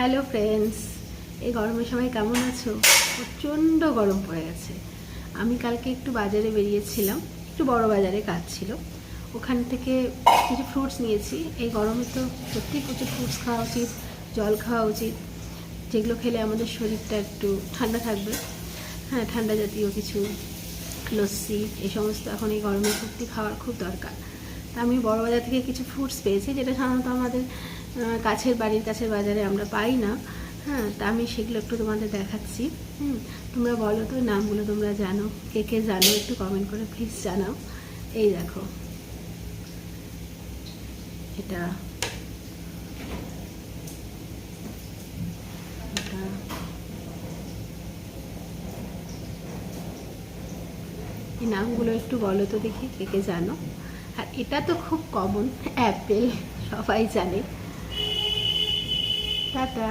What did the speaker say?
Hello friends, এই গরমের সময় কেমন আছো? প্রচণ্ড গরম পড়ে গেছে। আমি কালকে একটু বাজারে বেরিয়েছিলাম, একটু বড় বাজারে কাজ ছিল। ওখান থেকে কিছু ফ্রুটস নিয়েছি। এই গরমে তো সত্যিই প্রচুর ফ্রুটস খাওয়া উচিত, জল খাওয়া উচিত। যেগুলো খেলে আমাদের শরীরটা একটু ঠান্ডা থাকবে। হ্যাঁ ঠান্ডা জাতীয় কিছু লস্যি, এই সমস্ত এখন এই গরমে সত্যি খাওয়ার খুব দরকার। আমি বড় বাজার থেকে কিছু ফ্রুটস পেয়েছি, যেটা সাধারণত আমাদের কাছের বাড়ির কাছের বাজারে আমরা পাই না। হ্যাঁ তা আমি সেগুলো একটু তোমাদের দেখাচ্ছি। হুম, তোমরা বলো তো নামগুলো, তোমরা জানো, কে কে জানো, একটু কমেন্ট করে প্লিজ জানাও। এই দেখো। এটা নামগুলো একটু বলো তো দেখি, কে কে জানো। আর এটা তো খুব কমন অ্যাপেল সবাই জানে। টাটা।